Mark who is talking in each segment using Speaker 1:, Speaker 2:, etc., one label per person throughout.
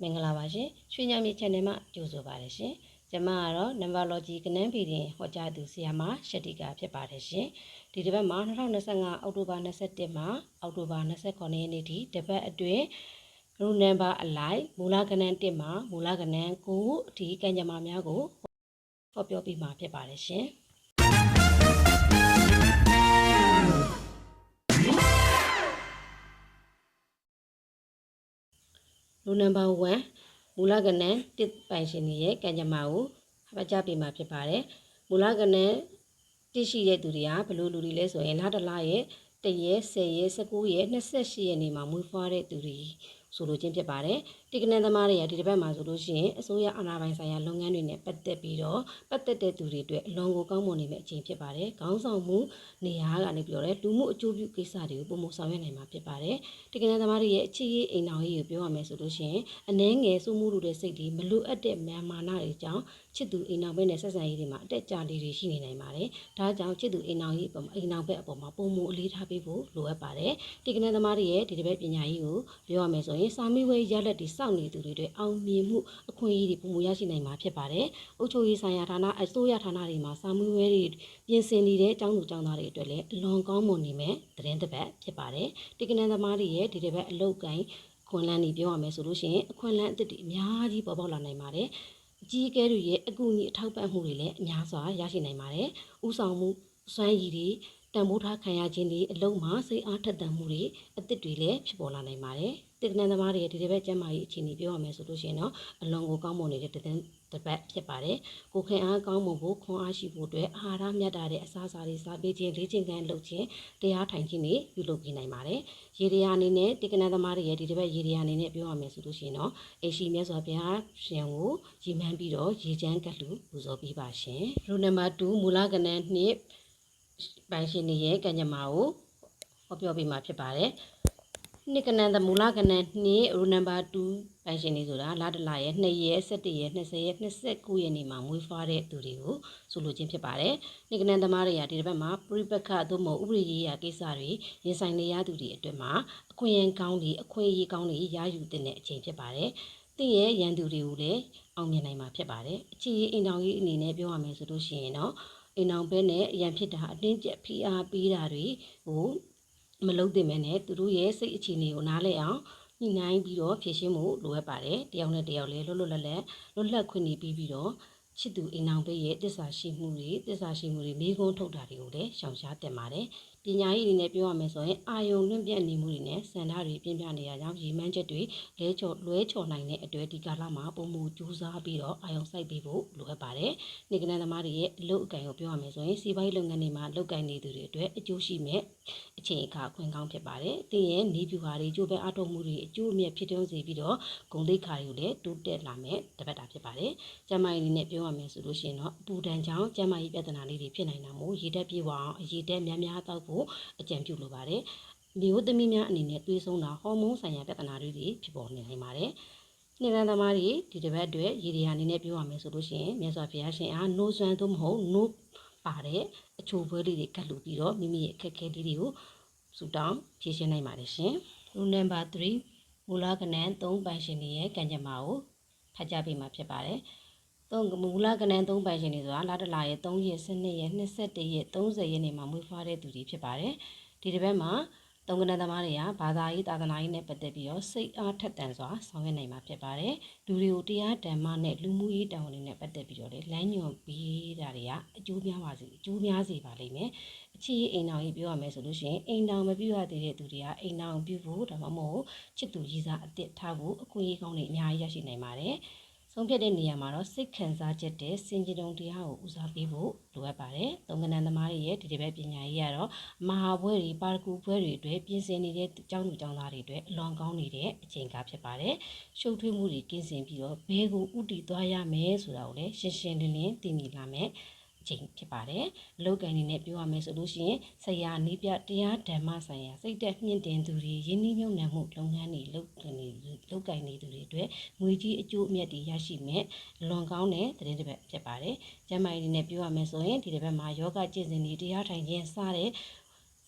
Speaker 1: မင်္ဂလာပါရှင်ရွှေညမြေ channel မှာကြိုဆိုပါရရှင်ကျွန်မကတော့ Numerology ကနန်းပီတင်ဟောကြားသူဆရာမရှက်တီကာဖြစ်ပါတယ်ရှင်ဒီတစ်ပတ်မှာ2025အောက်တိုဘာ21မှာအောက်တိုဘာ29ရက်နေ့ထိတစ်ပတ်အတွင်းရူနံပါတ်အလိုက်မူလကနန်း1မှာမူလကနန်း9အထိကံကြမ္မာများကိုဟောပြောပြမှာဖြစ်ပါတယ်ရှင် လူနံပါတ်1မူလကနန်းတစ်ပိုင်ရှင်တွေရဲ့ကံကြမ္မာကိုဖတ်ကြားပေးမှာဖြစ်ပါတယ်မူလကနန်းတစ်ရှိတဲ့သူတွေကဘယ်လိုလူတွေလဲဆိုရင်လာတလားရဲ့တရက်10ရက်19ရက်28ရက်နေ့မှာမွေးဖွားတဲ့သူတွေဆိုလိုချင်းဖြစ်ပါတယ်။ တိကနန်းသမားတွေကဒီတစ်ပတ်မှာဆိုလို့ရှိရင်အစိုးရအာဏာပိုင်ဆိုင်ရာလုပ်ငန်းတွေနဲ့ပတ်သက်ပြီးတော့ပတ်သက်တဲ့သူတွေအတွက်အလွန်ကိုကောင်းမွန်နေတဲ့အချိန်ဖြစ်ပါတယ်။ခေါင်းဆောင်မှုနေရာကနေပြီးတော့လေလူမှုအကျိုးပြုကိစ္စတွေကိုပုံမဆောင်ရွက်နိုင်မှာဖြစ်ပါတယ်။တိကနန်းသမားတွေရဲ့အခြေရေးအိမ်တော်ကြီးကိုပြောရမယ်ဆိုလို့ရှိရင်အနှဲငယ်စုမှုလူတဲ့စိတ်တွေမလိုအပ်တဲ့မြန်မာနာတွေကြောင့်ချစ်သူအိမ်တော်ဘက်နဲ့ဆက်ဆံရေးတွေမှာအတက်ကြလေးတွေရှိနေနိုင်ပါတယ်။ဒါကြောင့်ချစ်သူအိမ်တော်ကြီးအပေါ်မှာအိမ်တော်ဘက်အပေါ်မှာပုံမှုအလေးထားပေးဖို့လိုအပ်ပါတယ်။တိကနန်းသမားတွေရဲ့ဒီတစ်ပတ်ပညာရေးကိုပြောရမယ်ဆိုရင်စာမေးပွဲရလက်တွေစောင့်နေသူတွေအတွက်အောင်မြင်မှုအခွင့်အရေးတွေပုံမှုရရှိနိုင်မှာဖြစ်ပါတယ်။အုပ်ချုပ်ရေးဆိုင်ရာဌာနအစိုးရဌာနတွေမှာစာမေးပွဲတွေပြင်ဆင်နေတဲ့အကြောင်းသူအကြောင်းသားတွေအတွက်လည်းအလွန်ကောင်းမွန်နေမယ်သတင်းတစ်ပတ်ဖြစ်ပါတယ်။တိကနန်းသမားတွေရဲ့ဒီတစ်ပတ်အလုပ်ကိုင်းခွန်လန်းနေပြောရမယ်ဆိုလို့ရှိရင်အခွန်လန်းအသစ်တွေအများကြီးပေါ်ပေါက်လာနိုင်ပါတယ်။အကြီးအကဲတွေရဲ့အကူအညီအထောက်ပံ့မှုတွေလည်းအများစွာရရှိနိုင်ပါတယ်။ဥဆောင်မှုစွမ်းရည်တွေတန်ဖိုးထားခံရခြင်းတွေအလုံးမှာစိတ်အားထက်သန်မှုတွေအသစ်တွေလည်းဖြစ်ပေါ်လာနိုင်ပါတယ်။ တက္ကနသမားတွေရဲ့ဒီတစ်ပတ်ကျမ်းမာရေးအခြေအနေပြောရမယ်ဆိုလို့ရှိရင်တော့အလွန်ကိုကောင်းမွန်နေတဲ့တဲ့တစ်ပတ်ဖြစ်ပါတယ်။ကိုခင်အားကောင်းမွန်ဖို့ခွန်အားရှိဖို့အတွက်အာဟာရမြတ်တာတဲ့အစားအစာတွေစားပေးခြင်းလေ့ကျင့်ခန်းလုပ်ခြင်းတရားထိုင်ခြင်းတွေပြုလုပ်ပေးနိုင်ပါတယ်။ရေဒီယာအနေနဲ့တက္ကနသမားတွေရဲ့ဒီတစ်ပတ်ရေဒီယာအနေနဲ့ပြောရမယ်ဆိုလို့ရှိရင်တော့အရှိမြတ်စွာဘုရားရှင်ကိုရည်မှန်းပြီးတော့ရေချမ်းကတ်လူပူဇော်ပေးပါရှင်။ရူနံပါတ်2မူလကဏ္ဍနှစ်ပိုင်ရှင်တွေရဲ့ကံကြမ္မာကိုဟောပြောပေးမှာဖြစ်ပါတယ်။ နှစ်ကနန်သမူလကနန်နှစ်ရူနံပါတ်2ပိုင်ရှင်တွေဆိုတာလာတလာရဲ့2ရက်17ရက်20ရက်29ရက်နေ့မှာမွေးဖွားတဲ့သူတွေကိုဆိုလိုခြင်းဖြစ်ပါတယ်။နှစ်ကနန်သမားတွေကဒီတစ်ပတ်မှာပြိပခသို့မဟုတ်ဥပဒေရေးရာကိစ္စတွေရင်ဆိုင်နေရသူတွေအတွက်မှာအခွင့်အရေးကောင်းတွေအခွင့်အရေးကောင်းတွေရယူတဲ့အချိန်ဖြစ်ပါတယ်။တင့်ရဲ့ရန်သူတွေကိုလည်းအောင်မြင်နိုင်မှာဖြစ်ပါတယ်။အခြေအင်တောင်ကြီးအနေနဲ့ပြောရမယ်ဆိုလို့ရှိရင်တော့အိမ်အောင်ဘဲနဲ့အရန်ဖြစ်တာအတင်းကျပ်ဖိအားပေးတာတွေဟို မလုပ်သင့်မဲနဲ့သူတို့ရဲ့စိတ်အခြေအနေကိုနားလည်အောင်ညှိနှိုင်းပြီးတော့ဖြည့်ရှင်းမှုလိုအပ်ပါတယ်တယောက်နဲ့တယောက်လည်းလွတ်လွတ်လပ်လပ်လွတ်လပ်ခွင့်နေပြီးပြီးတော့ချစ်သူအိမ်အောင်ဘေးရဲ့တစ္ဆာရှိမှုတွေတစ္ဆာရှိမှုတွေမိကုန်းထုတ်တာတွေကိုလည်းရှောင်ရှားတင်ပါတယ်ပညာရေးအနေနဲ့ပြောရမယ်ဆိုရင်အာယုံလွင့်ပြတ်နေမှုတွေနဲ့စန္ဒတွေပြင်းပြနေရကြောင်းရည်မှန်းချက်တွေလဲချော်လွဲချော်နိုင်တဲ့အတွက်ဒီကာလမှာပုံမူကြိုးစားပြီးတော့အာယုံစိုက်ပေးဖို့လိုအပ်ပါတယ်။နေကနန်သမားတွေရဲ့အလုပ်အကံကိုပြောရမယ်ဆိုရင်စီးပွားရေးလုပ်ငန်းတွေမှာလုပ်ကိုင်နေသူတွေအတွက်အကျိုးရှိမဲ့အချိန်အခါခွင့်ကောင်းဖြစ်ပါတယ်။တင်းရဲ့နေပြူဟာတွေကျိုးပဲအထောက်မှုတွေအကျိုးအမြတ်ဖြစ်တွန်းစေပြီးတော့ဂုံတိတ်ခါတွေကိုလည်းတိုးတက်လာမဲ့တပတ်တာဖြစ်ပါတယ်။ကျမကြီးအနေနဲ့ပြောရမယ်ဆိုလို့ရှိရင်တော့အပူဒဏ်ကြောင့်ကျမကြီးပြဿနာလေးတွေဖြစ်နိုင်တာမို့ရေတက်ပြေဝအောင်အရေတက်များများတောက်ဖို့အကြံပြုလိုပါတယ်။မျိုးသမီးများအနေနဲ့သွေးဆုံးတာဟော်မုန်းဆိုင်ရာပြဿနာတွေဖြစ်ပေါ်နေနိုင်ပါတယ်။နေရန်သမားတွေဒီတစ်ပတ်အတွက်ရေဒီယာအနေနဲ့ပြောရမယ်ဆိုလို့ရှိရင်မြတ်စွာဘုရားရှင်အားနိုးစွမ်းသို့မဟုတ်နိုးပါတဲ့အချိုပွဲလေးတွေကတ်လူပြီးတော့မိမိရဲ့အခက်အခဲလေးတွေကိုဆူတောင်းဖြေရှင်းနိုင်ပါတယ်ရှင်။လူနံပါတ်3မူလကဏ္ဍ3ပိုင်ရှင်တွေရဲ့ကံကြမ္မာကိုဖတ်ကြားပေးမှာဖြစ်ပါတယ်။ သုံးမူလကဏ္ဍ3ပိုင်ရှင်တွေဆိုတာလာတလာရဲ့3ရက်12ရက်21ရက်30ရက်နေ့မှာမွေးဖွားတဲ့သူတွေဖြစ်ပါတယ်။ဒီတစ်ပတ်မှာတုံကနသမားတွေကဘာသာရေးသာသနာရေးနဲ့ပတ်သက်ပြီးတော့စိတ်အားထက်သန်စွာဆောင်ရွက်နိုင်မှာဖြစ်ပါတယ်။လူတွေကိုတရားဓမ္မနဲ့လူမှုရေးတာဝန်တွေနဲ့ပတ်သက်ပြီးတော့လေလမ်းညွှန်ပေးတာတွေကအကျိုးများပါစေအကျိုးများစေပါလိမ့်မယ်။အချီအိမ်တော်ကြီးပြောရမယ်ဆိုလို့ရှိရင်အိမ်တော်မပြုတ်ရသေးတဲ့သူတွေကအိမ်တော်ပြုဖို့ဒါမှမဟုတ်ချစ်သူရည်စားအစ်စ်ထားဖို့အခွင့်အရေးကောင်းတွေအများကြီးရရှိနိုင်ပါတယ်။ ဆုံးဖြတ်တဲ့နေရာမှာတော့စိတ်ခံစားချက်တဲ့စင်ကြယ်တုံတရားကိုဦးစားပေးဖို့လိုအပ်ပါတယ်။သုံးကနန်သမားတွေရဲ့ဒီတစ်ပတ်ပညာရေးကတော့မဟာဘွဲတွေပါရဂူဘွဲတွေအတွက်ပြင်ဆင်နေတဲ့ကျောင်းသူကျောင်းသားတွေအတွက်အလွန်ကောင်းနေတဲ့အချိန်ကားဖြစ်ပါတယ်။ရှုပ်ထွေးမှုတွေကင်းစင်ပြီးတော့ဘဲကိုဥတီသွားရမယ်ဆိုတာကိုလည်းရှင်းရှင်းလင်းလင်းသိမြင်လာမယ်။အ ချိန်ဖြစ်ပါတယ်အလုတ်ကန်နေနဲ့ပြောရမယ်ဆိုလို့ရှိရင်ဆရာနီးပြတရားဓမ္မဆိုင်ရာစိတ်သက်မြင့်တင်သူတွေရင်းနှီးမြှုပ်နှံမှုလုပ်ငန်းတွေလုပ်နေလုပ်ကိုင်နေသူတွေအတွက်ငွေကြီးအကျိုးအမြတ်တွေရရှိမဲ့လွန်ကောင်းတဲ့သတင်းတစ်ပတ်ဖြစ်ပါတယ်ကျမ်းမာရေးနဲ့ပြောရမယ်ဆိုရင်ဒီတစ်ပတ်မှာယောဂကျင့်စဉ်တွေတရားထိုင်ခြင်းစတဲ့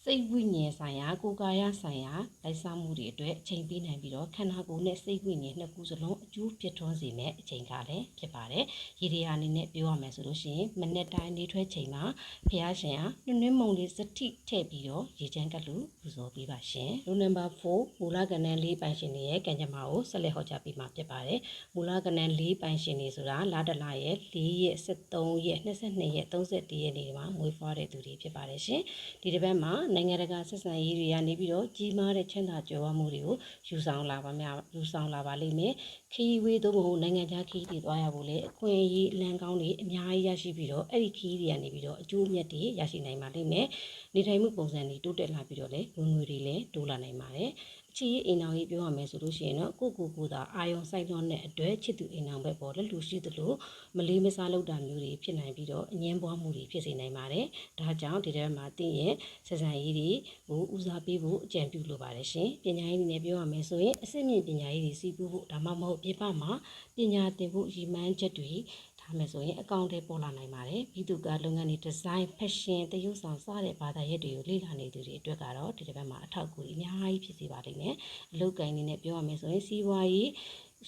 Speaker 1: စစိတ်ဝိညာဉ်ဆိုင်ရာကိုယ်ကာယဆိုင်ရာလိုက်စားမှုတွေအတွက်အချိန်ပေးနိုင်ပြီးတော့ခန္ဓာကိုယ်နဲ့စိတ်ဝိညာဉ်နှစ်ခုစလုံးအကျိုးဖြစ်ထွန်းစေမယ့်အချိန်ကလည်းဖြစ်ပါတယ်။ရေဒီယာအနေနဲ့ပြောရမယ်ဆိုလို့ရှိရင်မနေ့တိုင်းနေထွက်ချိန်မှာဖះရှင်ဟာနှွနှွမုံလေးစတိထည့်ပြီးတော့ရေချမ်းကလူပူဇော်ပေးပါရှင်။လူနံပါတ်4မူလကဏ္ဍ၄ပိုင်ရှင်တွေရဲ့ကံကြမ္မာကိုဆက်လက်ဟောကြားပေးမှာဖြစ်ပါတယ်။မူလကဏ္ဍ၄ပိုင်ရှင်တွေဆိုတာလာတလရဲ့၄ရက်73ရက်22ရက်31ရက်နေ့မှာမွေးဖွားတဲ့သူတွေဖြစ်ပါတယ်ရှင်။ဒီတစ်ပတ်မှာနိုင်ငံတကာဆက်ဆံရေးတွေကနေပြီးတော့ကြီးမားတဲ့ချမ်းသာကြွယ်ဝမှုတွေကိုယူဆောင်လာပါများယူဆောင်လာပါလိမ့်မယ်ခီးဝေးသို့မဟုတ်နိုင်ငံခြားခီးတွေသွားရဖို့လေအခွင့်အရေးအလံကောင်းတွေအများကြီးရရှိပြီးတော့အဲ့ဒီခီးတွေကနေပြီးတော့အကျိုးအမြတ်တွေရရှိနိုင်ပါလိမ့်မယ်နေထိုင်မှုပုံစံတွေတိုးတက်လာပြီးတော့လေဝင်ငွေတွေလည်းတိုးလာနိုင်ပါတယ်အ ချစ်ရေးအိမ်အောင်ကြီးပြောရမယ်ဆိုလို့ရှိရင်တော့ကိုကိုကိုသာအာယုံဆိုင်လွန်တဲ့အတွက်ချစ်သူအိမ်အောင်ဘက်ပေါ်လက်လူရှိသလိုမလေးမစားလောက်တာမျိုးတွေဖြစ်နိုင်ပြီးတော့အငင်းပွားမှုတွေဖြစ်စေနိုင်ပါတယ်ဒါကြောင့်ဒီထဲမှာတင့်ရဲ့ဆက်ဆံရေးတွေကိုဦးစားပေးဖို့အကြံပြုလိုပါတယ်ရှင်ပညာရေးအနေနဲ့ပြောရမယ်ဆိုရင်အစစ်မြင့်ပညာရေးတွေစီးပူးဖို့ဒါမှမဟုတ်ပြပမှာပညာသင်ဖို့ရည်မှန်းချက်တွေ ထားမယ်ဆိုရင်အကောင့်တွေပေါ်လာနိုင်ပါတယ်ပြီးသူကလုပ်ငန်းတွေဒီဇိုင်းဖက်ရှင်တရုပ်ဆောင်စတဲ့ဘာသာရပ်တွေကိုလေ့လာနေသူတွေအတွက်ကတော့ဒီတစ်ပတ်မှာအထောက်အကူအများကြီးဖြစ်စေပါလိမ့်မယ်အလုပ်ကိုင်းနေနဲ့ပြောရမယ်ဆိုရင်စီးပွားရေး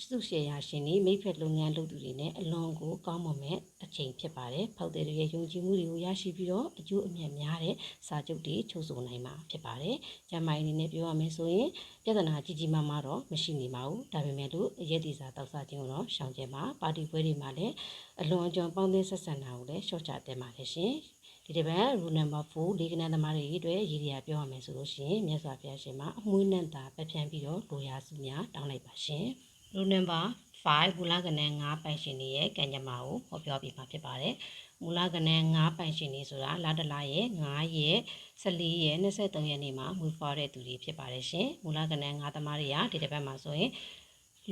Speaker 1: စုရှယ်ယာရှင်တွေမိဖက်လုပ်ငန်းလုပ်သူတွေနဲ့အလွန်ကိုကောင်းမွန်မဲ့အချိန်ဖြစ်ပါတယ်။ဖောက်သည်တွေရဲ့ယုံကြည်မှုတွေကိုရရှိပြီးတော့အကျိုးအမြတ်များတဲ့စာချုပ်တွေချုပ်ဆိုနိုင်မှာဖြစ်ပါတယ်။ကျမ်းမာရေးအနေနဲ့ပြောရမယ်ဆိုရင်ပြဿနာကြီးကြီးမားမားတော့မရှိနေပါဘူး။ဒါပေမဲ့လို့အရက်ဒီစာတောက်စားခြင်းကိုတော့ရှောင်ကျဉ်ပါပါတီပွဲတွေမှာလည်းအလွန်အကျွံပေါင်းသင်းဆက်ဆံတာကိုလည်းရှော့ချတင်ပါတယ်ရှင်။ဒီတစ်ပတ် rule number 4လေးကနန်းသမားတွေအတွက်ရည်ရည်ပြောရမယ်ဆိုလို့ရှိရင်မြတ်စွာဘုရားရှင်မှာအမွှေးနဲ့တာပက်ဖြန်းပြီးတော့လိုရာစုများတောင်းလိုက်ပါရှင်။ rule number 5မူလကဏ္ဍ9ပိုင်ရှင်တွေရဲ့ကံကြမ္မာကိုဟောပြောပြမှာဖြစ်ပါတယ်။မူလကဏ္ဍ9ပိုင်ရှင်တွေဆိုတာလာတလာရဲ့9ရဲ့14ရဲ့23ရက်နေ့မှာမွေးဖွားတဲ့သူတွေဖြစ်ပါတယ်ရှင်။မူလကဏ္ဍ9သမားတွေကဒီတစ်ပတ်မှာဆိုရင်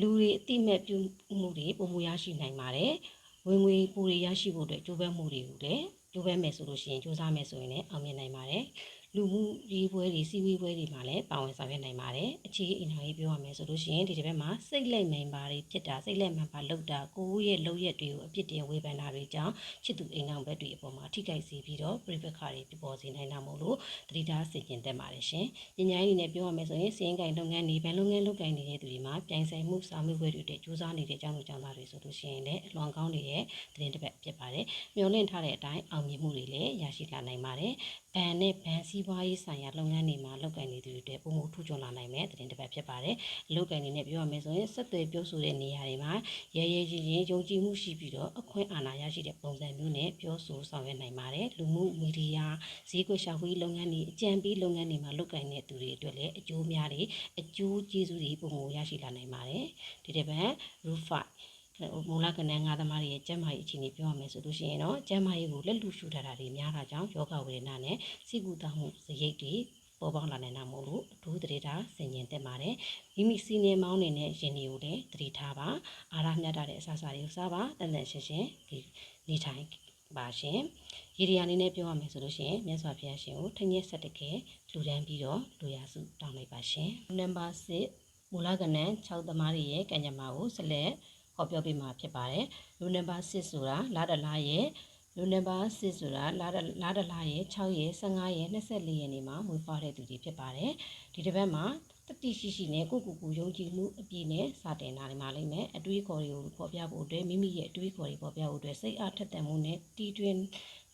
Speaker 1: လူတွေအတိမဲ့ပြုမှုတွေပုံမူရရှိနိုင်ပါတယ်။ဝင်ငွေပူတွေရရှိဖို့အတွက်ကြိုးပမ်းမှုတွေကိုလည်းကြိုးပမ်းမယ်ဆိုလို့ရှိရင်ကြိုးစားမယ်ဆိုရင်လည်းအောင်မြင်နိုင်ပါတယ်။ လူမှုရေးပွဲတွေစီးဝေးပွဲတွေမှာလည်းပါဝင်ဆောင်ရွက်နိုင်ပါတယ်အခြေအင်တာရေးပြောရမယ်ဆိုလို့ရှိရင်ဒီတစ်ပတ်မှာစိတ်လက်မိန်ပါတွေဖြစ်တာစိတ်လက်မှန်ပါလောက်တာကိုယ်ရဲ့လုံရက်တွေကိုအပြစ်တင်ဝေဖန်တာတွေကြောင့်ချစ်သူအိမ်အောင်ဘက်တွေအပေါ်မှာထိခိုက်စေပြီးတော့ပြိပခါတွေပြပေါ်စေနိုင်တာမို့လို့တတိထားဆင်ကျင်တတ်ပါတယ်ရှင်ပညာရေးနဲ့ပြောရမယ်ဆိုရင်စီးရင်ကင်လုပ်ငန်းတွေဗန်လုပ်ငန်းလုပ်ကိုင်နေတဲ့သူတွေမှာပြိုင်ဆိုင်မှုစာမှုပွဲတွေအတွက်စူးစမ်းနေတဲ့ကျောင်းသူကျောင်းသားတွေဆိုလို့ရှိရင်လည်းအလွန်ကောင်းနေတဲ့သတင်းတစ်ပတ်ဖြစ်ပါတယ်မျှော်လင့်ထားတဲ့အတိုင်းအောင်မြင်မှုတွေလည်းရရှိလာနိုင်ပါတယ် ဘဏ်နဲ့ဘဏ်စည်းပွားရေးဆိုင်ရာလုပ်ငန်းတွေမှာလုပ်ကိုင်နေသူတွေအတွက်ပုံမှုထူးချွန်လာနိုင်မဲ့သတင်းတစ်ပတ်ဖြစ်ပါတယ်။လုပ်ကိုင်နေတဲ့ပြောရမယ်ဆိုရင်ဆက်သွယ်ပြောဆိုတဲ့နေရာတွေမှာရဲရဲချင်းချင်းယုံကြည်မှုရှိပြီးတော့အခွင့်အာဏာရရှိတဲ့ပုံစံမျိုးနဲ့ပြောဆိုဆောင်ရွက်နိုင်ပါတယ်။လူမှုမီဒီယာဈေးကွက်ရှာဖွေလုပ်ငန်းတွေအကြံပေးလုပ်ငန်းတွေမှာလုပ်ကိုင်တဲ့သူတွေအတွက်လည်းအကျိုးများတွေအကျိုးကျေးဇူးတွေပုံမှုရရှိလာနိုင်ပါတယ်။ဒီတစ်ပတ် roof မူလကဏ္ဍငါးသမားတွေရဲ့ကျန်းမာရေးအခြေအနေပြောရမယ်ဆိုလို့ရှိရင်တော့ကျန်းမာရေးကိုလက်လူရှုထားတာတွေများတာကြောင့်ယောဂဝေဒနာနဲ့စိတ်ကူတာမှုစရိတ်တွေပေါ်ပေါက်လာနိုင်တာမို့လို့အထူးသတိထားဆင်ញင်တက်ပါတယ်မိမိစီနေမောင်းနေတဲ့ရင်တွေကိုလည်းသတိထားပါအာရမြတ်တာတဲ့အစားအစာတွေကိုစားပါတန်တန်ရှင်းရှင်းဒီနေထိုင်ပါရှင်ရေဒီယာအနေနဲ့ပြောရမယ်ဆိုလို့ရှိရင်မြတ်စွာဘုရားရှင်ကိုထညက်ဆက်တကယ်လူတန်းပြီးတော့လူရစုတောင်းလိုက်ပါရှင်နံပါတ်6မူလကဏ္ဍ6သမားတွေရဲ့ကံကြမ္မာကိုဆက်လက် ဟောပြောပေးမှာဖြစ်ပါတယ်လူနံပါတ်6ဆိုတာလာတလာရဲ့လူနံပါတ်6ဆိုတာလာလာတလာရဲ့6ရဲ့15ရဲ့24ရဲ့နေမှာမွေးဖွားတဲ့သူတွေဖြစ်ပါတယ်ဒီတစ်ပတ်မှာတတိရှိရှိနဲ့ကိုကိုကိုယုံကြည်မှုအပြည့်နဲ့စတင်လာနေမှာလိမ့်မယ်အတွေးခေါ်တွေကိုပေါ်ပြဖို့အတွက်မိမိရဲ့အတွေးခေါ်တွေပေါ်ပြဖို့အတွက်စိတ်အားထက်သန်မှုနဲ့တီတွင်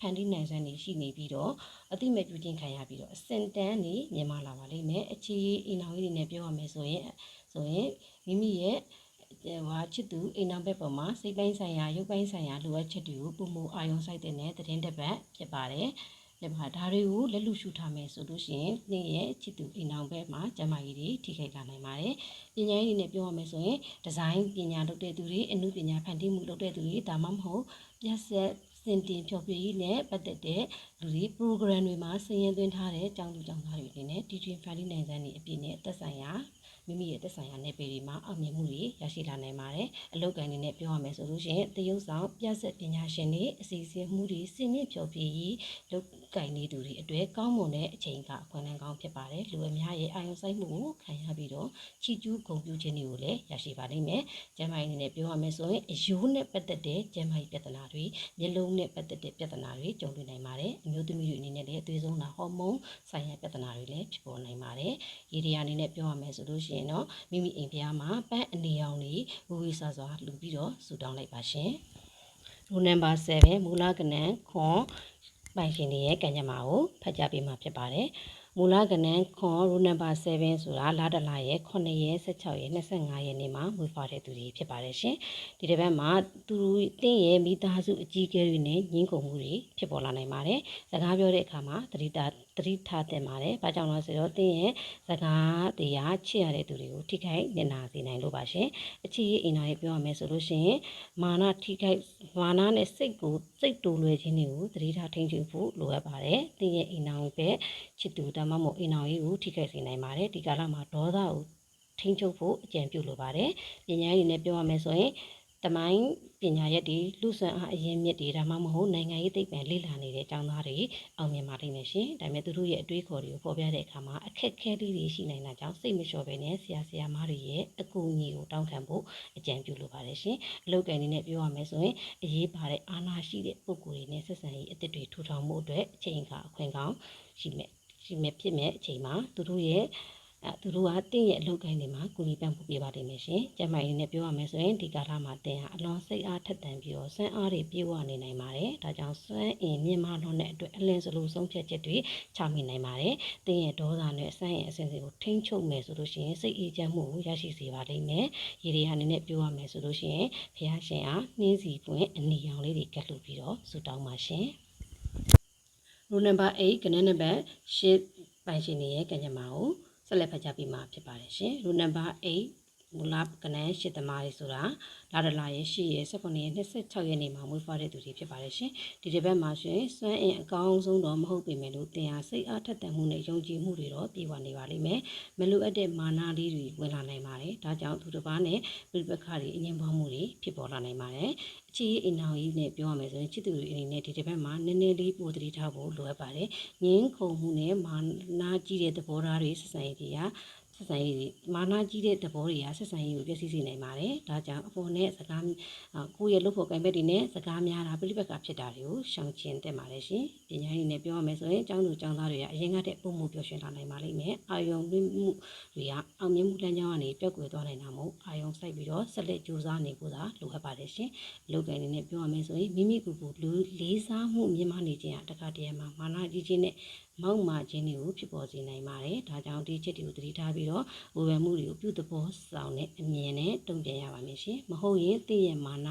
Speaker 1: ဖန်တီးနိုင်စမ်းနေရှိနေပြီးတော့အတိမဲ့ပြုခြင်းခံရပြီးတော့အစင်တန်းနေမြင်မာလာပါလိမ့်မယ်အခြေအင်အောင်ကြီးတွေနဲ့ပြောရမယ်ဆိုရင်ဆိုရင်မိမိရဲ့ ဟွာချစ်သူအိမ်နောက်ဘက်ပေါ်မှာစိတ်ပိုင်းဆိုင်ရာရုပ်ပိုင်းဆိုင်ရာလိုအပ်ချက်တွေကိုပုံမအာရုံစိုက်တဲ့တဲ့သတင်းတစ်ပတ်ဖြစ်ပါတယ်။ဒါမှဒါတွေကိုလက်လူရှုထားမယ်ဆိုလို့ရှိရင်နေ့ရဲ့ချစ်သူအိမ်နောက်ဘက်မှာကျမကြီးတွေထိခိုက်လာနိုင်ပါတယ်။ပညာရေးနဲ့ပြောရမယ်ဆိုရင်ဒီဇိုင်းပညာလုပ်တဲ့သူတွေအမှုပညာဖန်တီးမှုလုပ်တဲ့သူတွေဒါမှမဟုတ်ပြက်ဆက်စင်တင်ဖြောပြရေးနဲ့ပတ်သက်တဲ့လူတွေ program တွေမှာဆင်ရင်သွင်းထားတဲ့ကျောင်းသူကျောင်းသားတွေအနေနဲ့ teaching family နိုင်စမ်းနေအပြည့်နဲ့သက်ဆိုင်ရာ မိမိရဲ့သက်ဆိုင်ရာနယ်ပယ်တွေမှာအောင်မြင်မှုတွေရရှိလာနိုင်ပါတယ်။အလုပ်ကိုင်းနေနဲ့ပြောရမယ်ဆိုလို့ရှိရင်တရုပ်ဆောင်ပြဆက်ပညာရှင်တွေအစီအစဉ်မှုတွေစင်မြင့်ဖြောပြရေးလုပ် ကင်နေသူတွေအတွက်ကောင်းမွန်တဲ့အချိန်ကအခွင့်အလမ်းကောင်းဖြစ်ပါတယ်လူအများရဲ့အာရုံစိုက်မှုကိုခံရပြီးတော့ချီကျူးဂုဏ်ပြုခြင်းတွေကိုလည်းရရှိပါလိမ့်မယ်ကျမ်းမာရေးအနေနဲ့ပြောရမယ်ဆိုရင်အယိုးနဲ့ပတ်သက်တဲ့ကျမ်းမာရေးပြဿနာတွေမျက်လုံးနဲ့ပတ်သက်တဲ့ပြဿနာတွေကြုံတွေ့နိုင်ပါတယ်အမျိုးသမီးတွေအနေနဲ့လည်းအသွေးဆုံးတာဟော်မုန်းဆိုင်ရာပြဿနာတွေလည်းဖြစ်ပေါ်နိုင်ပါတယ်ရေဒီယာအနေနဲ့ပြောရမယ်ဆိုလို့ရှိရင်တော့မိမိအိမ်ဖျားမှာပန်းအနေအောင်တွေဝီဝီဆာဆာလူပြီးတော့ဆူတောင်းလိုက်ပါရှင်ရူနံပါတ်7မူလကဏ္ဍခွန် ပိုင်ရှင်တွေရဲ့ကံကြမ္မာကိုဖတ်ကြားပေးမှာဖြစ်ပါတယ်မူလကဏ္ဍခွန်ရူနံပါတ်7ဆိုတာလာတလရဲ့9ရက်16ရက်25ရက်နေ့မှာမွေးဖွားတဲ့သူတွေဖြစ်ပါတယ်ရှင်ဒီတစ်ပတ်မှာသူတင်းရဲ့မိသားစုအကြီးအကဲတွေနဲ့ညှင်းခုန်မှုတွေဖြစ်ပေါ်လာနိုင်ပါတယ်စကားပြောတဲ့အခါမှာတတိတာ တတိထားတင်ပါတယ်ဘာကြောင့်လဲဆိုတော့တင်းရဲ့စကားတရားချစ်ရတဲ့သူတွေကိုထိခိုက်နေနာစေနိုင်လို့ပါရှင်အချစ်ရေးအိမ်နာရေးပြောရမယ်ဆိုလို့ရှိရင်မာနထိခိုက်မာနနဲ့စိတ်ကိုစိတ်တူလွယ်ခြင်းတွေကိုတတိထားထိန်းချုပ်ဖို့လိုအပ်ပါတယ်တင်းရဲ့အိမ်နာရေးပဲချစ်သူဒါမှမဟုတ်အိမ်နာရေးကိုထိခိုက်စေနိုင်ပါတယ်ဒီကာလမှာဒေါသကိုထိန်းချုပ်ဖို့အကြံပြုလိုပါတယ်ပညာရေးနဲ့ပြောရမယ်ဆိုရင် တမိုင်းပညာရက်တွေလူဆွမ်းအားအရင်မြစ်တွေဒါမှမဟုတ်နိုင်ငံရေးသိပ္ပံလေ့လာနေတဲ့အကြောင်းသားတွေအောင်မြင်ပါလိမ့်မယ်ရှင်။ဒါပေမဲ့သူတို့ရဲ့အတွေးခေါ်တွေကိုဖော်ပြတဲ့အခါမှာအခက်အခဲလေးတွေရှိနိုင်တာကြောင့်စိတ်မလျှော့ဘဲနဲ့ဆရာဆရာမတွေရဲ့အကူအညီကိုတောင်းခံဖို့အကြံပြုလိုပါတယ်ရှင်။အလုပ်ကိုင်နေနဲ့ပြောရမယ်ဆိုရင်အရေးပါတဲ့အာဏာရှိတဲ့ပုဂ္ဂိုလ်တွေနဲ့ဆက်ဆံရေးအသစ်တွေထူထောင်မှုအတွက်အချိန်ကအခွင့်ကောင်းရှိမယ်ရှိမယ်ဖြစ်မဲ့အချိန်မှာသူတို့ရဲ့ အဲသူတို့ကတင့်ရဲ့အလုပ်ကိုင်းတွေမှာကုလီပန့်ဖို့ပြပါလိမ့်မယ်ရှင်။ကျမကြီးနဲ့ပြောရမယ်ဆိုရင်ဒီကာလမှာတင်ဟာအလွန်စိတ်အားထက်သန်ပြီးတော့စွမ်းအားတွေပြေဝနေနိုင်ပါတယ်။ဒါကြောင့်စွမ်းအင်မြင့်မားလွန်းတဲ့အတွက်အလင်းစလိုဆုံးဖြတ်ချက်တွေချမိနိုင်ပါတယ်။တင်ရဲ့ဒေါသနဲ့စွမ်းအင်အစဉ်စီကိုထိန်းချုပ်မယ်ဆိုလို့ရှိရင်စိတ်အေးချမ်းမှုကိုရရှိစေပါလိမ့်မယ်။ရေဒီယာအနေနဲ့ပြောရမယ်ဆိုလို့ရှိရင်ဖះရှင်အားနှင်းစီပွင့်အနီရောင်လေးတွေကတ်လို့ပြီးတော့ဆူတောင်းပါရှင်။ရူနံပါတ်8ကနန်းနံပါတ်10ပိုင်ရှင်တွေရဲ့ကံကြမ္မာကို ဆက်လက်ဖတ်ကြားပေးမှာဖြစ်ပါတယ်ရှင်။ရူနံပါတ်8မူလကနန်းရှစ်သမားတွေဆိုတာလာဒလာရဲ့ရှစ်ရဲ့18ရဲ့26ရက်နေ့မှာမွေးဖွားတဲ့သူတွေဖြစ်ပါတယ်ရှင်ဒီတစ်ပတ်မှာရှင်စွမ်းအင်အကောင်းဆုံးတော့မဟုတ်ပေမဲ့လို့တင်ဟာစိတ်အားထက်သန်မှုနဲ့ယုံကြည်မှုတွေတော့ပြေဝနေပါလိမ့်မယ်မလိုအပ်တဲ့မာနလေးတွေဝင်လာနိုင်ပါတယ်ဒါကြောင့်သူတစ်ပါးနဲ့ပြပခါတွေအငြင်းပွားမှုတွေဖြစ်ပေါ်လာနိုင်ပါတယ် အချီအိမ်အောင်ကြီးနဲ့ပြောရမယ်ဆိုရင်ချစ်သူတွေအနေနဲ့ဒီတစ်ပတ်မှာနည်းနည်းလေးပိုတတိထားဖို့လိုအပ်ပါတယ်ငင်းခုန်မှုနဲ့မာနာကြီးတဲ့သဘောထားတွေဆက်ဆံရေးတွေက ဆက်ဆံရေးတွေမာနာကြီးတဲ့သဘောတွေကဆက်ဆံရေးကိုပြည့်စည်စေနိုင်ပါတယ်။ဒါကြောင့်အပေါ်နဲ့စကားကိုယ့်ရဲ့လုပ်ဖို့ကံဘက်တွေနဲ့စကားများတာပြိပက္ခဖြစ်တာတွေကိုရှောင်ကျဉ်တက်ပါတယ်ရှင်။ပညာရေးနဲ့ပြောရမယ်ဆိုရင်ကျောင်းသူကျောင်းသားတွေကအရင်ကတည်းကပုံမှုပြောရှင်လာနိုင်ပါလိမ့်မယ်။အာယုံမှုတွေကအောင်မြင်မှုလမ်းကြောင်းကနေပျောက်ကွယ်သွားနိုင်တာမို့အာယုံစိုက်ပြီးတော့ဆက်လက်ကြိုးစားနေဖို့သာလိုအပ်ပါတယ်ရှင်။အလုပ်ကိုင်နေနဲ့ပြောရမယ်ဆိုရင်မိမိကိုယ်ကိုလူလေးစားမှုမြင်မနေခြင်းအတခါတည်းမှာမာနကြီးခြင်းနဲ့ မောက်မာခြင်းတွေကိုဖြစ်ပေါ်စေနိုင်ပါတယ်။ဒါကြောင့်ဒီချက်တွေကိုသတိထားပြီးတော့ဝေဖန်မှုတွေကိုပြုသဘောဆောင်တဲ့အမြင်နဲ့တုံ့ပြန်ရပါမယ်ရှင်။မဟုတ်ရင်တင့်ရဲ့မာန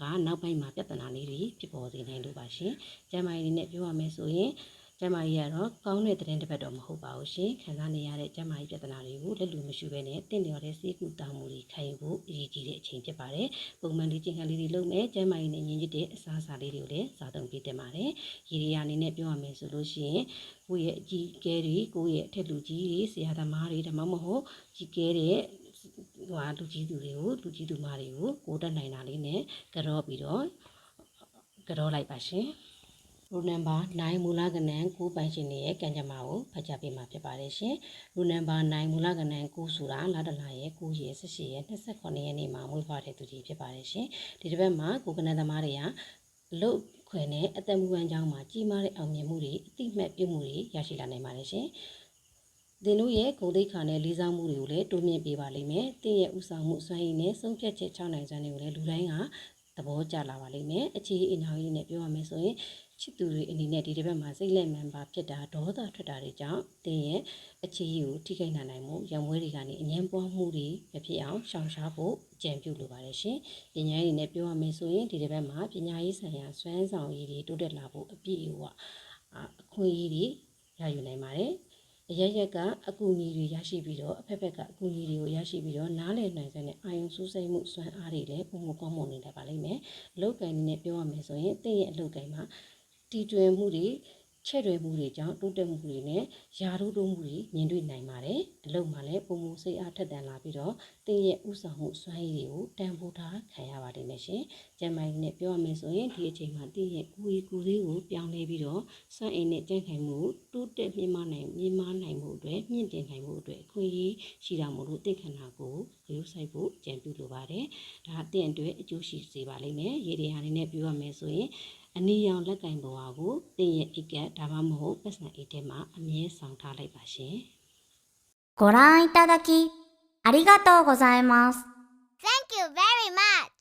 Speaker 1: ကနောက်ပိုင်းမှာပြဿနာလေးတွေဖြစ်ပေါ်စေနိုင်လို့ပါရှင်။ကျမ်းမာရေးနဲ့ပြောရမယ်ဆိုရင် ကျမကြီးကတော့ကောင်းတဲ့သတင်းတစ်ပတ်တော့မဟုတ်ပါဘူးရှင်ခံစားနေရတဲ့ကျမကြီးပြဿနာတွေကိုလက်လူမရှိဘဲနဲ့တင့်လျော်တဲ့စေကူတောင်းမှုတွေခံယူဖို့အရေးကြီးတဲ့အချိန်ဖြစ်ပါတယ်ပုံမှန်ဒီချင်းခံလေးတွေလုပ်မယ်ကျမကြီးနဲ့ညီညွတ်တဲ့အစားအစာလေးတွေကိုလည်းစားသုံးပေးတင်ပါတယ်ရေဒီယာအနေနဲ့ပြောရမယ်ဆိုလို့ရှိရင်ကိုယ့်ရဲ့အကြီးကဲတွေကိုယ့်ရဲ့အထက်လူကြီးတွေဆရာသမားတွေဒါမှမဟုတ်ကြီးကဲတဲ့ဟိုလူကြီးသူတွေကိုလူကြီးသူမတွေကိုကိုတက်နိုင်တာလေးနဲ့ကြော့ပြီးတော့ကြော့လိုက်ပါရှင် ရူနံပါတ်9မူလကဏ္ဍ9ပိုင်ရှင်တွေရဲ့ကံကြမ္မာကိုဖတ်ကြားပေးမှာဖြစ်ပါတယ်ရှင်။ရူနံပါတ်9မူလကဏ္ဍ9ဆိုတာလာတလာရဲ့9ရဲ့18ရဲ့28ရက်နေ့မှာမွေးဖွားတဲ့သူကြီးဖြစ်ပါတယ်ရှင်။ဒီတစ်ပတ်မှာကိုကနန်းသမားတွေကအလုတ်ခွေနဲ့အသက်မူဝမ်းကြောင်းမှာကြီးမားတဲ့အောင်မြင်မှုတွေအတိမတ်ပြုမှုတွေရရှိလာနိုင်ပါတယ်ရှင်။သင်တို့ရဲ့ဂုဏ်သိက္ခာနဲ့လေးစားမှုတွေကိုလည်းတိုးမြင့်ပေးပါလိမ့်မယ်။သင်ရဲ့ဥဆောင်မှုစွမ်းရည်နဲ့ဆုံးဖြတ်ချက်ချနိုင်စွမ်းတွေကိုလည်းလူတိုင်းကသဘောကျလာပါလိမ့်မယ်။အခြေအနာကြီးနဲ့ပြောရမယ်ဆိုရင် ချစ်သူတွေအနေနဲ့ဒီတစ်ပတ်မှာစိတ်လက်မှန်ပါဖြစ်တာဒေါသထွက်တာတွေကြောင့်တင်းရဲ့အခြေအကိုထိခိုက်နိုင်နိုင်မှုရံမွေးတွေကနေအငြင်းပွားမှုတွေမဖြစ်အောင်ရှောင်ရှားဖို့အကြံပြုလိုပါတယ်ရှင်။ပညာရေးနဲ့ပြောရမယ်ဆိုရင်ဒီတစ်ပတ်မှာပညာရေးဆိုင်ရာစွမ်းဆောင်ရည်တွေတိုးတက်လာဖို့အပြည့်အဝအခွင့်အရေးတွေရယူနိုင်ပါတယ်။အရရက်ကအကူအညီတွေရရှိပြီးတော့အဖက်ဖက်ကအကူအညီတွေကိုရရှိပြီးတော့နားလည်နိုင်စတဲ့အာယုံစူးစိတ်မှုစွမ်းအားတွေလည်းပုံမကောင်းမွန်နေတတ်ပါလိမ့်မယ်။အလုပ်ကိုင်နေနဲ့ပြောရမယ်ဆိုရင်တင့်ရဲ့အလုပ်ကိုင်မှာ တီတွင်မှုတွေချဲ့တွယ်မှုတွေကြောင့်တိုးတက်မှုတွေနဲ့ယာရုတိုးမှုတွေမြင်တွေ့နိုင်ပါတယ်ဒီလိုမှလည်းပုံမှုစိတ်အားထက်သန်လာပြီးတော့တင်းရဲ့ဥဆောင်မှုစွမ်းရည်တွေကိုတန်ဖိုးထားခံရပါတယ်နဲ့ရှင်ကျန်မိုင်းနဲ့ပြောရမယ်ဆိုရင်ဒီအချိန်မှာတင်းရဲ့ကိုယ်ရည်ကိုယ်လေးကိုပြောင်းလဲပြီးတော့စွမ်းအင်နဲ့ကြံ့ခိုင်မှုတိုးတက်မြင့်မားနိုင်မြင့်မားနိုင်မှုအတွက်မြင့်တင်နိုင်မှုအတွက်အခွင့်အရေးရှိတာမို့လို့တင့်ခန္ဓာကိုယ်ရုပ်ဆိုင်ဖို့ကြံပြုလိုပါတယ်ဒါအတင်းအတွက်အကျိုးရှိစေပါလိမ့်မယ်ရေဒီဟာလေးနဲ့ပြောရမယ်ဆိုရင် အနီရောင်လက်ကင်ပေါ်ဟာကိုသင်ရဲ့အိတ်ကဒါမှမဟုတ်ပတ်စံအိတ်ထဲမှာအမြဲဆောင်ထားလိုက်ပါရှင်
Speaker 2: ご覧いただきありがとうございます Thank you very much